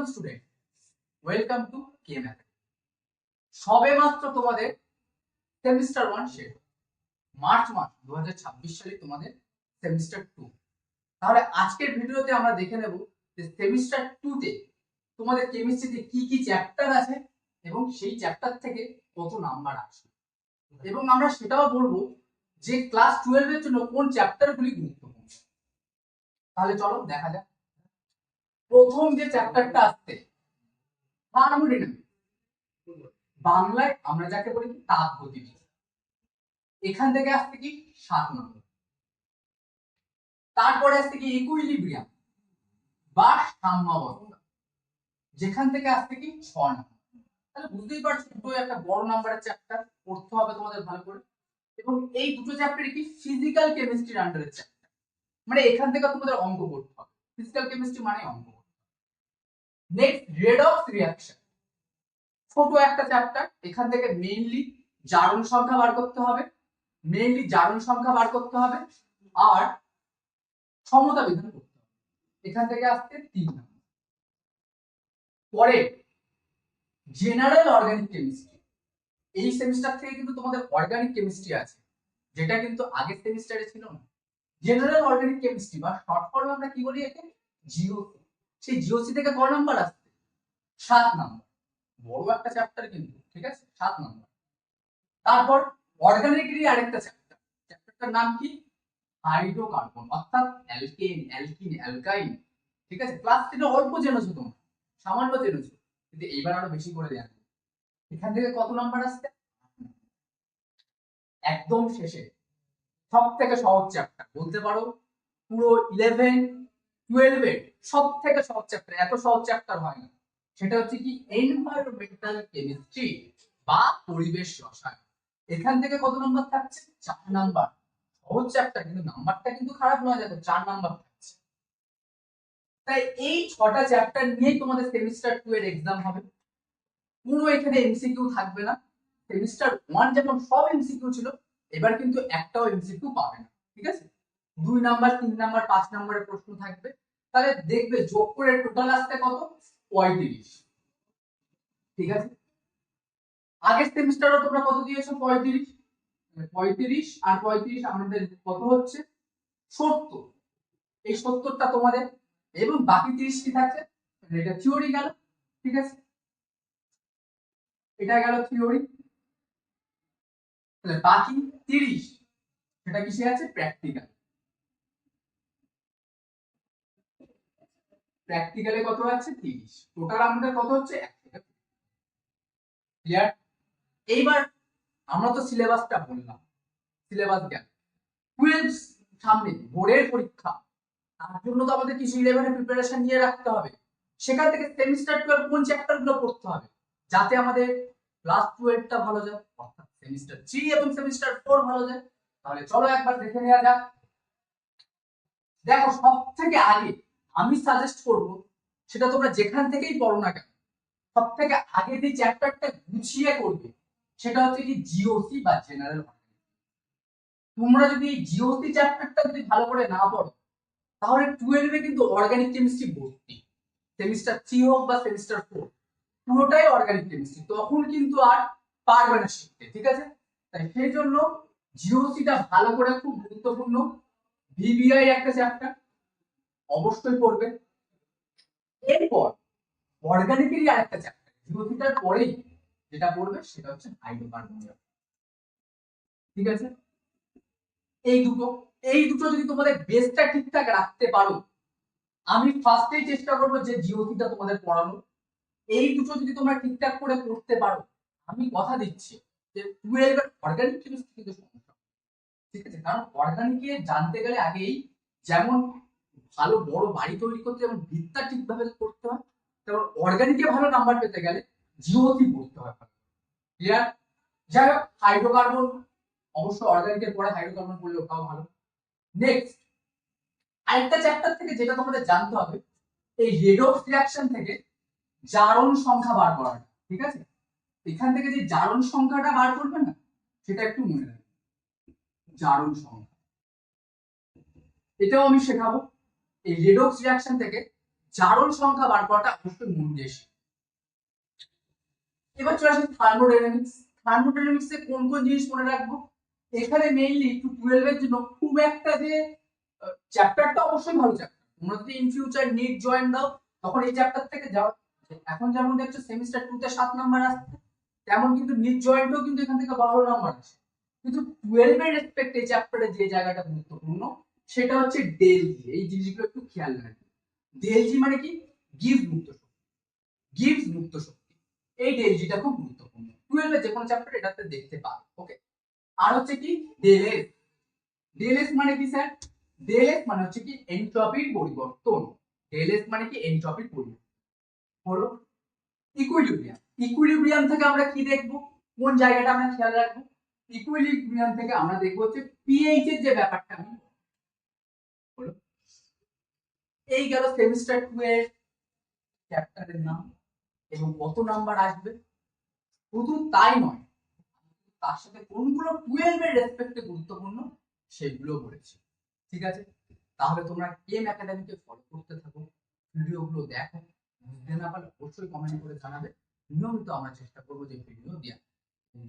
Welcome student welcome to K math সবে মাত্র তোমাদের সেমিস্টার ওয়ান শেষ। মার্চ মাস দু সালে তোমাদের সেমিস্টার টু তাহলে আজকের ভিডিওতে আমরা দেখে নেব যে সেমিস্টার টুতে তোমাদের কেমিস্ট্রিতে কি কি চ্যাপ্টার আছে এবং সেই চ্যাপ্টার থেকে কত নাম্বার আসবে এবং আমরা সেটাও বলব যে ক্লাস টুয়েলভের জন্য কোন চ্যাপ্টারগুলি গুরুত্বপূর্ণ। তাহলে চলো দেখা যাক। প্রথম যে চ্যাপ্টারটা আসছে বাংলায় আমরা যাকে বলি তাপ গতিবিদ্যা এখান থেকে আসছে কি, সাত নম্বর। তারপরে আসছে কি ইকুইলিব্রিয়াম বা সাম্যাবস্থা। যেখান থেকে আসছে কি, ছ নম্বর। তাহলে বুঝতেই পারছ, দুটো একটা বড় নাম্বারের চ্যাপ্টার পড়তে হবে তোমাদের ভালো করে। এবং এই দুটো চ্যাপ্টার কি ফিজিক্যাল কেমিস্ট্রির আন্ডারের চ্যাপ্টার মানে এখান থেকে তোমাদের অঙ্ক করতে হবে। ফিজিক্যাল কেমিস্ট্রি মানে অঙ্ক। নেক্সট রেডক্স রিয়াকশন ছোট একটা চ্যাপ্টার এখান থেকে মেইনলি জারণ সংখ্যা বার করতে হবে। মেইনলি জারণ সংখ্যা বার করতে হবে আর সমতা বিধান করতে হবে। এখান থেকে আসতে তিন নম্বর পরে জেনারেল অর্গানিক কেমিস্ট্রি এই সেমিস্টার থেকে কিন্তু তোমাদের অর্গানিক কেমিস্ট্রি আছে, যেটা কিন্তু আগের সেমিস্টারে ছিল না। জেনারেল অর্গানিক কেমিস্ট্রি বা শর্ট ফর্মে আমরা কি বলি একে? জিওসি সেই জিওসি থেকে ক নাম্বার আসছে? সাত নাম্বার বড় একটা চ্যাপ্টার কিন্তু, ঠিক আছে? সাত নাম্বার তারপর অর্গানিকেরই আরেকটা চ্যাপ্টার চ্যাপ্টারটার নাম কি? হাইড্রোকার্বন অর্থাৎ অ্যালকেন অ্যালকিন অ্যালকাইন ঠিক আছে? ক্লাস টেনে অল্প জেনেছো তোমরা। সামান্য জেনেছো কিন্তু এইবার আরও বেশি করে দেওয়া এখান থেকে কত নাম্বার আসছে? একদম শেষে। সব থেকে সহজ চ্যাপ্টার বলতে পারো, পুরো ইলেভেন টুয়েলভে সব থেকে চ্যাপ্টার এত চ্যাপ্টার হয় না। সেটা হচ্ছে কি এনভায়রনমেন্টাল কেমিস্ট্রি বা পরিবেশ রসায়ন। এখান থেকে কত থাকছে? চার নাম্বার সহজ চ্যাপ্টার কিন্তু নাম্বারটা কিন্তু খারাপ নয়, দেখো, চার নাম্বার থাকছে। তাই এই ছটা চ্যাপ্টার নিয়েই তোমাদের সেমিস্টার টু এর এক্সাম হবে। পুরো এখানে এমসিকিউ থাকবে না। সেমিস্টার ওয়ান যেমন সব এমসিকিউ ছিল, এবার কিন্তু একটাও এমসিকিউ পাবে না। ঠিক আছে? দুই নাম্বার, তিন নাম্বার, পাঁচ নাম্বারের প্রশ্ন থাকবে। তাহলে দেখবে যোগ করে টোটাল আসতে কত? পঁয়ত্রিশ। ঠিক আছে? আগের সেমিস্টারও তোমরা কত দিয়েছ? পঁয়ত্রিশ। পঁয়ত্রিশ আর পঁয়ত্রিশ আমাদের কত হচ্ছে? সত্তর। এই সত্তরটা তোমাদের, এবং বাকি তিরিশ কি থাকছে? এটা থিওরি গেল। ঠিক আছে? এটা গেল থিওরি তাহলে বাকি তিরিশ, সেটা কিসে আছে? প্র্যাকটিক্যাল প্র্যাকটিক্যালে কত আছে? তিরিশ। টোটাল আমাদের কত হচ্ছে? ক্লিয়ার এইবার আমরা তো সিলেবাসটা বললাম। সিলেবাস গেল টুয়েলভ সামনে, বোর্ডের পরীক্ষা। তার জন্য তো আমাদের কিছু ইলেভেনের প্রিপারেশন নিয়ে রাখতে হবে। সেখান থেকে সেমিস্টার টুয়েলভ কোন চ্যাপ্টারগুলো পড়তে হবে? যাতে আমাদের ক্লাস টুয়েলভটা ভালো যায়, অর্থাৎ সেমিস্টার থ্রি এবং সেমিস্টার ফোর ভালো যায়। তাহলে চলো একবার দেখে নেওয়া যাক। দেখো সব থেকে আগে আমি সাজেস্ট করব, সেটা তোমরা যেখান থেকেই পড়ো না কেন সব থেকে আগে যে চ্যাপ্টারটা গুছিয়ে করবে, সেটা হচ্ছে কি জিওসি বা জেনারেল তোমরা যদি জিওসি চ্যাপ্টারটা যদি ভালো করে না পড়ো, তাহলে টুয়েলভে কিন্তু অর্গানিক কেমিস্ট্রি ভর্তি। সেমিস্টার থ্রি হোক বা সেমিস্টার ফোর পুরোটাই অর্গানিক কেমিস্ট্রি তখন কিন্তু আর পারবে না শিখতে, ঠিক আছে? তাই সেই জন্য জিওসিটা ভালো করে খুব গুরুত্বপূর্ণ ভিবিআই একটা চ্যাপ্টার অবশ্যই পড়বে এরপর অর্গানিকেরই আরেকটা চ্যাপ্টার জিওসিটার পরেই যেটা পড়বে সেটা হচ্ছে হাইড্রোকার্বন ঠিক আছে? এই দুটো এই দুটো যদি তোমাদের বেসটা ঠিকঠাক রাখতে পারো, আমি ফার্স্টেই চেষ্টা করব যে জিওসিটা তোমাদের পড়ানো এই দুটো যদি তোমরা ঠিকঠাক করে পড়তে পারো, আমি কথা দিচ্ছি যে টুয়েলভের অর্গানিক কেমিস্ট্রি কিন্তু সমস্যা। ঠিক আছে? কারণ অর্গানিকে জানতে গেলে আগেই যেমন ভালো বড় বাড়ি তৈরি করতে যেমন ভিত্তা ঠিকভাবে করতে হয়, তেমন অর্গানিকে ভালো নাম্বার পেতে গেলে জিওসি পড়তে হয়। ক্লিয়ার যাই হোক হাইড্রোকার্বন অবশ্য অর্গানিকের পরে হাইড্রোকার্বন পড়লে ওটাও ভালো। নেক্সট আরেকটা চ্যাপ্টার থেকে যেটা তোমাদের জানতে হবে, এই রেডক্স রিয়াকশন থেকে জারণ সংখ্যা বার করাটা, ঠিক আছে? এখান থেকে যে জারণ সংখ্যাটা বার করবে না, সেটা একটু মনে রাখবে। জারণ সংখ্যা। এটাও আমি শেখাবো। এই রেডক্স রিয়াকশন থেকে জারণ সংখ্যা বার করাটা অবশ্যই দিয়ে শিখবে। এবার চলে আসি থার্মোডাইনামিক্স থার্মোডাইনামিক্স কোন কোন জিনিস মনে রাখব? এখানে মেইনলি একটু টুয়েলভ এর জন্য খুব একটা যে চ্যাপ্টারটা অবশ্যই ভালো চ্যাপ্টার তোমরা যদি ইন ফিউচার নিট জয়েন দাও, তখন এই চ্যাপ্টার থেকে যাও। এখন যেমন দেখছ সেমিস্টার টু তে সাত নাম্বার আসছে, তেমন কিন্তু নিট জয়েন্টও কিন্তু এখান থেকে বারো নাম্বার আছে কিন্তু টুয়েলভ এর রেসপেক্ট এই চ্যাপ্টারে যে জায়গাটা গুরুত্বপূর্ণ সেটা হচ্ছে ডেলজি এই জিনিসগুলো একটু খেয়াল রাখবে ডেলজি মানে কি? গিভস মুক্ত শক্তি। গিভস মুক্ত শক্তি। এই ডেলজিটা খুব গুরুত্বপূর্ণ। টুয়েলভ যে কোনো চ্যাপ্টার এটাতে দেখতে পাবে ওকে আর হচ্ছে কি? ডেলএস ডেলএস মানে কি স্যার ডেলএস মানে হচ্ছে কি? এনট্রপির পরিবর্তন। ডেলএস মানে কি? এনট্রপির পরিবর্তন। হলো ইকুইলিব্রিয়াম ইকুইলিব্রিয়াম থেকে আমরা কি দেখব? কোন জায়গাটা আমরা খেয়াল রাখব? ইকুইলিব্রিয়াম থেকে আমরা দেখব হচ্ছে পিএইচ এর যে ব্যাপারটা। আমি হলো এই গেল সেমিস্টার টু এর চ্যাপ্টারের নাম এবং কত নাম্বার আসবে? শুধু তাই নয়, তার সাথে কোনগুলো টুয়েলভ এর রেসপেক্টে গুরুত্বপূর্ণ সেগুলো বলেছি। ঠিক আছে? তাহলে তোমরা গেম একাডেমিকে ফলো করতে থাকো, ভিডিওগুলো দেখো, বুঝতে না পারলে অবশ্যই কমেন্ট করে জানাবে। নিয়মিত আমরা চেষ্টা করব যে ভিডিও দেওয়া